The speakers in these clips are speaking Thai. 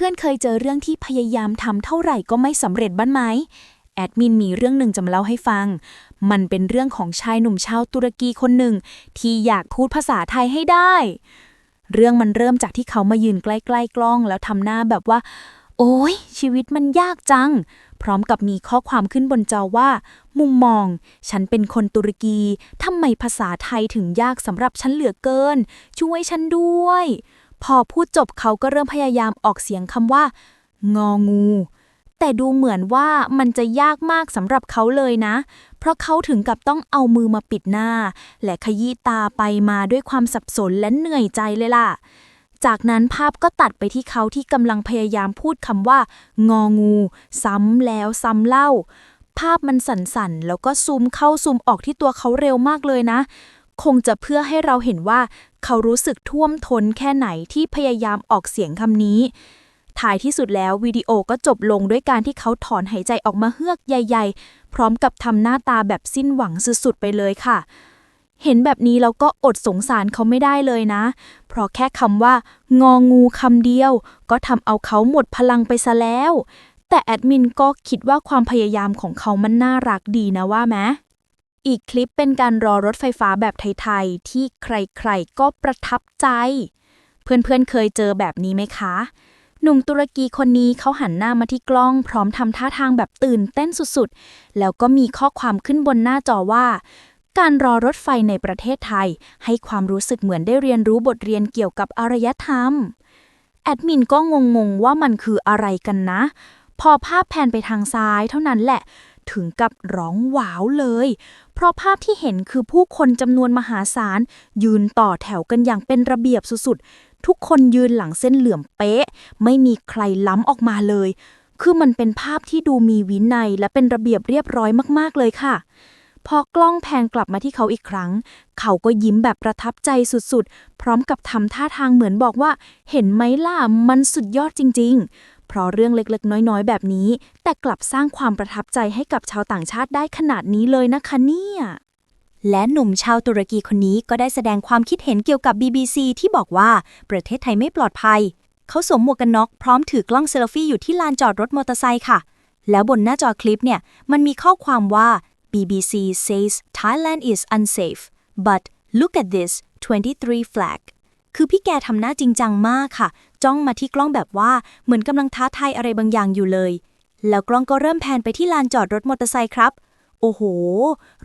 พื่อนๆเคยเจอเรื่องที่พยายามทำเท่าไหร่ก็ไม่สำเร็จบ้างไหมแอดมินมีเรื่องหนึ่งจะมาเล่าให้ฟัง มันเป็นเรื่องของชายหนุ่มชาวตุรกีคนหนึ่ง ที่อยากพูดภาษาไทยให้ได้ เรื่องมันเริ่มจากที่เขามายืนใกล้ๆกล้อง แล้วทำหน้าแบบว่า โอ้ยชีวิตมันยากจัง พร้อมกับมีข้อความขึ้นบนจอว่า มุมมอง ฉันเป็นคนตุรกีทำไมภาษาไทยถึงยากสำหรับฉันเหลือเกิน ช่วยฉันด้วย พอพูดจบเขาก็เริ่มพยายามออกเสียงคำว่า งองู แต่ดูเหมือนว่ามันจะยากมากสำหรับเขาเลยนะ เพราะเขาถึงกับต้องเอามือมาปิดหน้า และขยี้ตาไปมาด้วยความสับสนและเหนื่อยใจเลยล่ะ จากนั้นภาพก็ตัดไปที่เขาที่กำลังพยายามพูดคำว่า งองู ซ้ำแล้วซ้ำเล่า ภาพมันสั่นๆ แล้วก็ซูมเข้าซูมออกที่ตัวเขาเร็วมากเลยนะคงจะเพื่อให้เราเห็นว่า เขารู้สึกท่วมท้นแค่ไหนที่พยายามออกเสียงคำนี้ ท้ายที่สุดแล้ววิดีโอก็จบลงด้วยการที่เขาถอนหายใจออกมาเฮือกใหญ่ ๆ พร้อมกับทำหน้าตาแบบสิ้นหวังสุดๆไปเลยค่ะ เห็นแบบนี้เราก็อดสงสารเขาไม่ได้เลยนะ เพราะแค่คำว่างองูคำเดียว ก็ทำเอาเขาหมดพลังไปซะแล้ว แต่แอดมินก็คิดว่าความพยายามของเขามันน่ารักดีนะว่าไหม อีกคลิปเป็นการรอรถไฟฟ้าแบบไทยๆ ที่ใครๆ ก็ประทับใจ เพื่อนๆ เคยเจอแบบนี้ไหมคะ หนุ่มตุรกีคนนี้เขาหันหน้ามาที่กล้องพร้อมทำท่าทางแบบตื่นเต้นสุดๆ แล้วก็มีข้อความขึ้นบนหน้าจอว่า การรอรถไฟในประเทศไทย ให้ความรู้สึกเหมือนได้เรียนรู้บทเรียนเกี่ยวกับอารยธรรม แอดมินก็งงๆว่ามันคืออะไรกันนะ พอภาพแพนไปทางซ้ายเท่านั้นแหละ ถึงกับร้องหวาวเลย เพราะภาพที่เห็นคือผู้คนจำนวนมหาศาล ยืนต่อแถวกันอย่างเป็นระเบียบสุดๆ ทุกคนยืนหลังเส้นเหลื่อมเป๊ะ ไม่มีใครล้ำออกมาเลย คือมันเป็นภาพที่ดูมีวินัยและเป็นระเบียบเรียบร้อยมากๆเลยค่ะพอกล้องแพนกลับมาที่เขาอีกครั้ง เขาก็ยิ้มแบบประทับใจสุดๆ พร้อมกับทำท่าทางเหมือนบอกว่า เห็นไหมล่ะ มันสุดยอดจริงๆ เพราะเรื่องเล็กๆ น้อยๆ แบบนี้ แต่กลับสร้างความประทับใจให้กับชาวต่างชาติได้ขนาดนี้เลยนะคะเนี่ยและหนุ่มชาวตุรกีคนนี้ก็ได้แสดงความคิดเห็นเกี่ยวกับ BBC ที่บอกว่าประเทศไทยไม่ปลอดภัย เขาสวมหมวกกันน็อกพร้อมถือกล้องเซลฟี่อยู่ที่ลานจอดรถมอเตอร์ไซค์ค่ะ แล้วบนหน้าจอคลิปเนี่ย มันมีข้อความว่า BBC says Thailand is unsafe but look at this 23 flag คือพี่แกทำหน้าจริงจังมากค่ะ จ้องมาที่กล้องแบบว่าเหมือนกำลังท้าทายอะไรบางอย่างอยู่เลย แล้วกล้องก็เริ่มแพนไปที่ลานจอดรถมอเตอร์ไซค์ครับ โอ้โห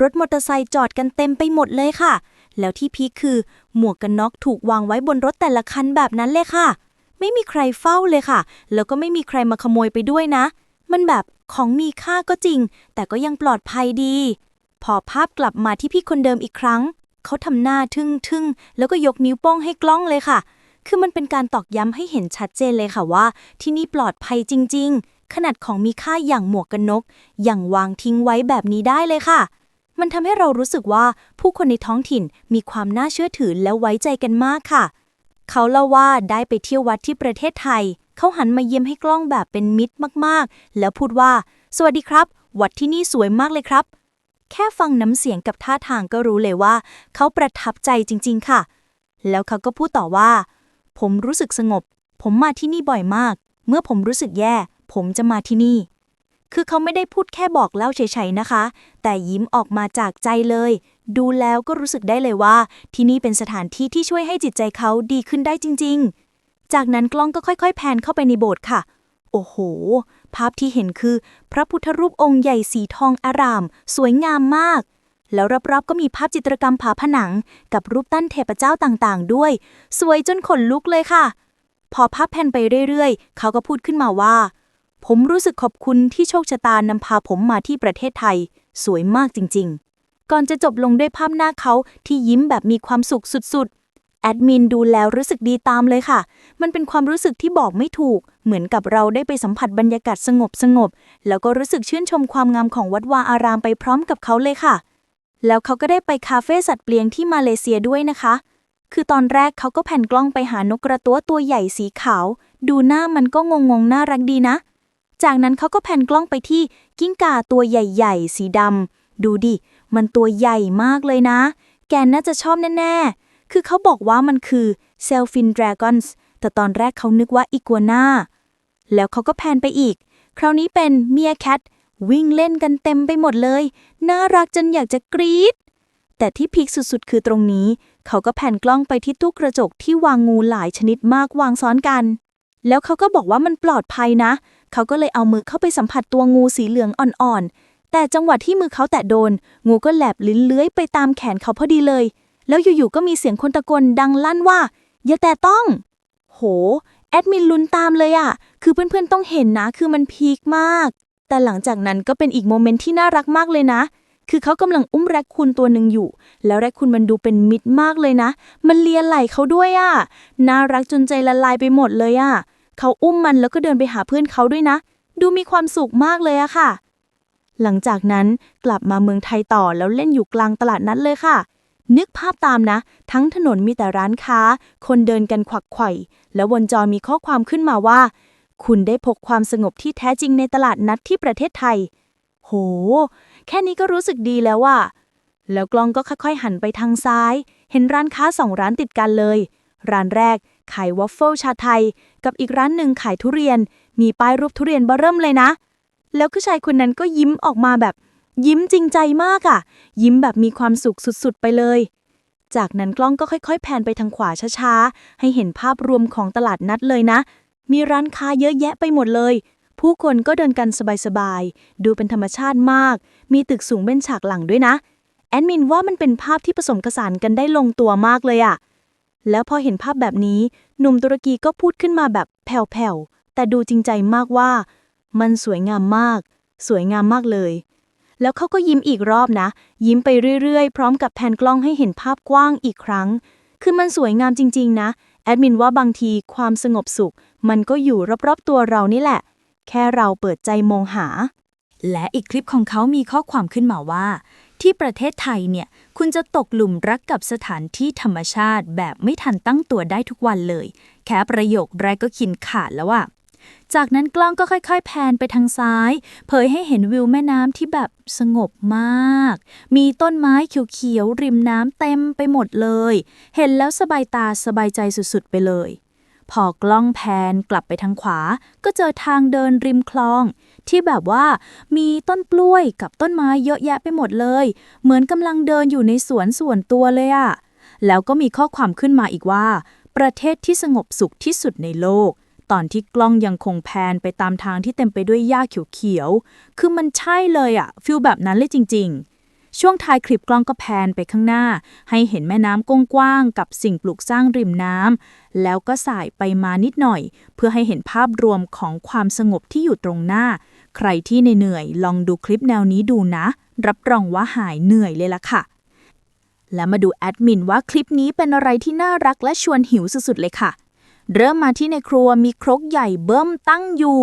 รถมอเตอร์ไซค์จอดกันเต็มไปหมดเลยค่ะ แล้วที่พีคคือ หมวกกันน็อกถูกวางไว้บนรถแต่ละคันแบบนั้นเลยค่ะ ไม่มีใครเฝ้าเลยค่ะ แล้วก็ไม่มีใครมาขโมยไปด้วยนะ มันแบบของมีค่าก็จริง แต่ก็ยังปลอดภัยดี พอภาพกลับมาที่พี่คนเดิมอีกครั้ง เขาทำหน้าทึ่งๆ แล้วก็ยกนิ้วโป้งให้กล้องเลยค่ะ คือมันเป็นการตอกย้ำให้เห็นชัดเจนเลยค่ะว่า ที่นี่ปลอดภัยจริง ๆ ขนาดของมีค่าอย่างหมวกกันน็อกอย่างวางทิ้งไว้แบบนี้ได้เลยค่ะ มันทำให้เรารู้สึกว่าผู้คนในท้องถิ่นมีความน่าเชื่อถือและไว้ใจกันมากค่ะ เขาเล่าว่าได้ไปเที่ยววัดที่ประเทศไทย เขาหันมาเยี่ยมให้กล้องแบบเป็นมิตรมากๆ แล้วพูดว่า สวัสดีครับ วัดที่นี่สวยมากเลยครับ แค่ฟังน้ำเสียงกับท่าทางก็รู้เลยว่า เขาประทับใจจริง ๆ ค่ะ แล้วเขาก็พูดต่อว่า ผมรู้สึกสงบ ผมมาที่นี่บ่อยมาก เมื่อผมรู้สึกแย่ ผมจะมาที่นี่ คือเขาไม่ได้พูดแค่บอกเล่าเฉยๆนะคะ แต่ยิ้มออกมาจากใจเลย ดูแล้วก็รู้สึกได้เลยว่า ที่นี่เป็นสถานที่ที่ช่วยให้จิตใจเขาดีขึ้นได้จริง ๆ จากนั้นกล้องก็ค่อยๆ แพนเข้าไปในโบสถ์ค่ะ โอ้โห ภาพที่เห็นคือ พระพุทธรูปองค์ใหญ่สีทองอาราม สวยงามมาก แล้วรอบๆก็มีภาพจิตรกรรมผาผนัง กับรูปตั้นเทพเจ้าต่างๆ ด้วย สวยจนขนลุกเลยค่ะ พอภาพแพนไปเรื่อยๆ เขาก็พูดขึ้นมาว่า ผมรู้สึกขอบคุณที่โชคชะตานำพาผมมาที่ประเทศไทย สวยมากจริง ๆ ก่อนจะจบลงด้วยภาพหน้าเขาที่ยิ้มแบบมีความสุขสุดๆ แอดมินดูแล้วรู้สึกดีตามเลยค่ะ มันเป็นความรู้สึกที่บอกไม่ถูก เหมือนกับเราได้ไปสัมผัสบรรยากาศสงบสงบๆแล้วก็รู้สึกชื่นชมความงามของวัดวาอารามไปพร้อมกับเขาเลยค่ะ แล้วเขาก็ได้ไปคาเฟ่สัตว์เปลียงที่มาเลเซียด้วยนะคะ คือตอนแรกเขาก็แผ่นกล้องไปหานกกระตั้วตัวใหญ่สีขาว ดูหน้ามันก็งงๆน่ารักดีนะ จากนั้นเขาก็แผ่นกล้องไปที่กิ้งก่าตัวใหญ่ๆ สีดำดูดิ มันตัวใหญ่มากเลยนะ แกน่าจะชอบแน่ๆ คือเขาบอกว่ามันคือ s e l f i n dragons แต่ตอนแรกเขานึกว่าอีกัวนาแล้วเขาก็แพนไปอีก คราวนี้เป็นเมียแคท วิ่งเล่นกันเต็มไปหมดเลย น่ารักจนอยากจะกรี๊ด แต่ที่พีคสุดๆ คือตรงนี้ เขาก็แผ่นกล้องไปที่ตู้กระจกที่วางงูหลายชนิดมากวางซ้อนกัน แล้วเขาก็บอกว่ามันปลอดภัยนะ เขาก็เลยเอามือเข้าไปสัมผัสตัวงูสีเหลืองอ่อนๆ แต่จังหวะที่มือเขาแตะโดน งูก็แลบลิ้นเลื้อยไปตามแขนเขาพอดีเลย แล้วอยู่ๆ ก็มีเสียงคนตะโกนดังลั่นว่า อย่าแตะต้อง โห แอดมินลุ้นตามเลยอะ คือเพื่อนๆ ต้องเห็นนะ คือมันพีคมาก แต่หลังจากนั้นก็เป็นอีกโมเมนต์ที่น่ารักมากเลยนะ คือเขากำลังอุ้มแรคคูนตัวหนึ่งอยู่ แล้วแรคคูนมันดูเป็นมิตรมากเลยนะ มันเลียไหล่เขาด้วยอะน่ารักจนใจละลายไปหมดเลยอะเขาอุ้มมันแล้วก็เดินไปหาเพื่อนเขาด้วยนะ ดูมีความสุขมากเลยอะค่ะ หลังจากนั้นกลับมาเมืองไทยต่อแล้วเล่นอยู่กลางตลาดนัดเลยค่ะ นึกภาพตามนะ ทั้งถนนมีแต่ร้านค้า คนเดินกันขวักไขว่ แล้วบนจอมีข้อความขึ้นมาว่า คุณได้พกความสงบที่แท้จริงในตลาดนัดที่ประเทศไทย โห แค่นี้ก็รู้สึกดีแล้วว่ะแล้วกล้องก็ค่อยๆ หันไปทางซ้าย เห็นร้านค้าสองร้านติดกันเลย ร้านแรกขายวอฟเฟิลชาไทย กับอีกร้านหนึ่งขายทุเรียน มีป้ายรูปทุเรียนเบอเริ่มเลยนะ แล้วผู้ชายคนนั้นก็ยิ้มออกมาแบบ ยิ้มจริงใจมากอะ่ะ ยิ้มแบบมีความสุขสุดๆ ไปเลย จากนั้นกล้องก็ค่อยๆ แพนไปทางขวาช้าๆ ให้เห็นภาพรวมของตลาดนัดเลยนะ มีร้านค้าเยอะแยะไปหมดเลย ผู้คนก็เดินกันสบายๆ ดูเป็นธรรมชาติมาก มีตึกสูงเป็นฉากหลังด้วยนะ แอดมินว่ามันเป็นภาพที่ผสมผสานกันได้ลงตัวมากเลยอะแล้วพอเห็นภาพแบบนี้ หนุ่มตุรกีก็พูดขึ้นมาแบบแผ่วๆ แต่ดูจริงใจมากว่า มันสวยงามมาก สวยงามมากเลย แล้วเขาก็ยิ้มอีกรอบนะ ยิ้มไปเรื่อยๆ พร้อมกับแผ่นกล้องให้เห็นภาพกว้างอีกครั้ง คือมันสวยงามจริง ๆ นะ แอดมินว่าบางทีความสงบสุข มันก็อยู่รอบๆตัวเรานี่แหละ แค่เราเปิดใจมองหา และอีกคลิปของเขามีข้อความขึ้นมาว่า ที่ประเทศไทยเนี่ย คุณจะตกหลุมรักกับสถานที่ธรรมชาติแบบไม่ทันตั้งตัวได้ทุกวันเลย แค่ประโยคแรกก็ขินขาดแล้วอะ จากนั้นกล้องก็ค่อย ๆ แพนไปทางซ้าย เผยให้เห็นวิวแม่น้ำที่แบบสงบมาก มีต้นไม้เขียวๆริมน้ำเต็มไปหมดเลย เห็นแล้วสบายตาสบายใจสุดๆไปเลย พอกล้องแพนกลับไปทางขวา ก็เจอทางเดินริมคลอง ที่แบบว่ามีต้นกล้วยกับต้นไม้เยอะแยะไปหมดเลย เหมือนกำลังเดินอยู่ในสวนส่วนตัวเลยอะแล้วก็มีข้อความขึ้นมาอีกว่า ประเทศที่สงบสุขที่สุดในโลก ตอนที่กล้องยังคงแพนไปตามทางที่เต็มไปด้วยหญ้าเขียวๆ คือมันใช่เลยอะฟิลแบบนั้นเลยจริง ๆ ช่วงท้ายคลิปกล้องก็แพนไปข้างหน้า ให้เห็นแม่น้ำกว้างๆกับสิ่งปลูกสร้างริมน้ำแล้วก็สายไปมานิดหน่อย เพื่อให้เห็นภาพรวมของความสงบที่อยู่ตรงหน้า ใครที่เหนื่อยลองดูคลิปแนวนี้ดูนะ รับรองว่าหายเหนื่อยเลยล่ะค่ะและมาดูแอดมินว่าคลิปนี้เป็นอะไรที่น่ารักและชวนหิวสุดๆเลยค่ะ เริ่มมาที่ในครัวมีครกใหญ่เบิ่มตั้งอยู่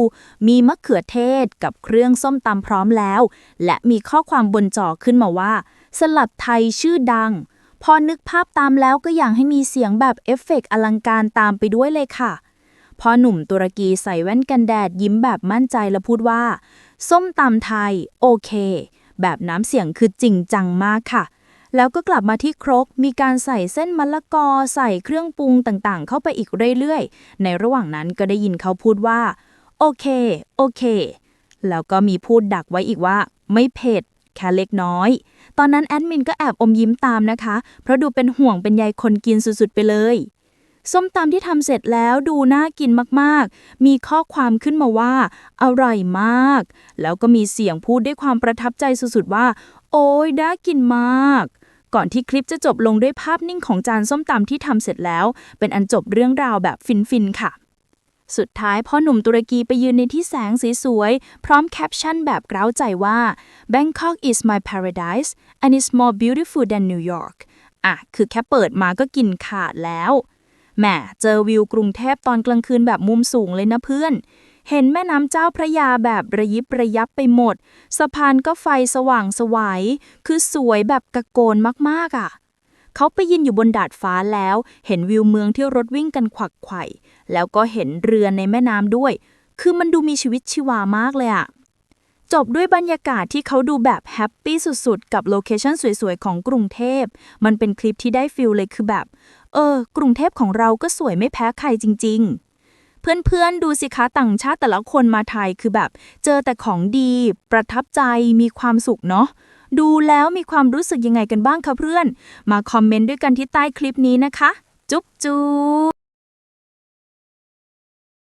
มีมะเขือเทศกับเครื่องส้มตำพร้อมแล้ว และมีข้อความบนจอขึ้นมาว่า สลัดไทยชื่อดัง พอนึกภาพตามแล้วก็อยากให้มีเสียงแบบเอฟเฟกต์อลังการตามไปด้วยเลยค่ะพอหนุ่มตุรกีใส่แว่นกันแดดยิ้มแบบมั่นใจแล้วพูดว่า ส้มตำไทย โอเค แบบน้ำเสียงคือจริงจังมากค่ะ แล้วก็กลับมาที่ครก มีการใส่เส้นมะละกอ ใส่เครื่องปรุงต่างๆ เข้าไปอีกเรื่อยๆ ในระหว่างนั้นก็ได้ยินเขาพูดว่า โอเค โอเค แล้วก็มีพูดดักไว้อีกว่า ไม่เผ็ด แค่เล็กน้อย ตอนนั้นแอดมินก็แอบอมยิ้มตามนะคะ เพราะดูเป็นห่วงเป็นใยคนกินสุดๆไปเลยส้มตำที่ทำเสร็จแล้วดูน่ากินมากๆ มีข้อความขึ้นมาว่า อร่อยมาก แล้วก็มีเสียงพูดด้วยความประทับใจสุดๆว่า โอ้ยน่ากินมาก ก่อนที่คลิปจะจบลงด้วยภาพนิ่งของจานส้มตำที่ทำเสร็จแล้ว เป็นอันจบเรื่องราวแบบฟินๆค่ะ สุดท้ายพ่อหนุ่มตุรกีไปยืนในที่แสงสีสวย พร้อมแคปชั่นแบบกร้าใจว่า Bangkok is my paradise and it's more beautiful than New York อะ คือแค่เปิดมาก็กินขาดแล้วแหมเจอวิวกรุงเทพตอนกลางคืนแบบมุมสูงเลยนะเพื่อน เห็นแม่น้ำเจ้าพระยาแบบระยิบระยับไปหมด สะพานก็ไฟสว่างสวยัยคือสวยแบบกะโกนมากๆอะ เขาไปยืนอยู่บนดาดฟ้าแล้ว เห็นวิวเมืองที่รถวิ่งกันขวักไข่แล้วก็เห็นเรือในแม่น้ำด้วย คือมันดูมีชีวิตชีวามากเลยอะจบด้วยบรรยากาศที่เขาดูแบบแฮปปี้สุดๆ กับโลเคชันสวยๆ ของกรุงเทพ มันเป็นคลิปที่ได้ฟิลเลยคือแบบ เออ กรุงเทพของเราก็สวยไม่แพ้ใครจริง ๆ เพื่อนๆ ดูสิคะต่างชาติแต่ละคนมาไทยคือแบบ เจอแต่ของดี ประทับใจมีความสุขเนาะดูแล้วมีความรู้สึกยังไงกันบ้างคะเพื่อน มาคอมเมนต์ด้วยกันที่ใต้คลิปนี้นะคะ จุ๊บจุ๊บ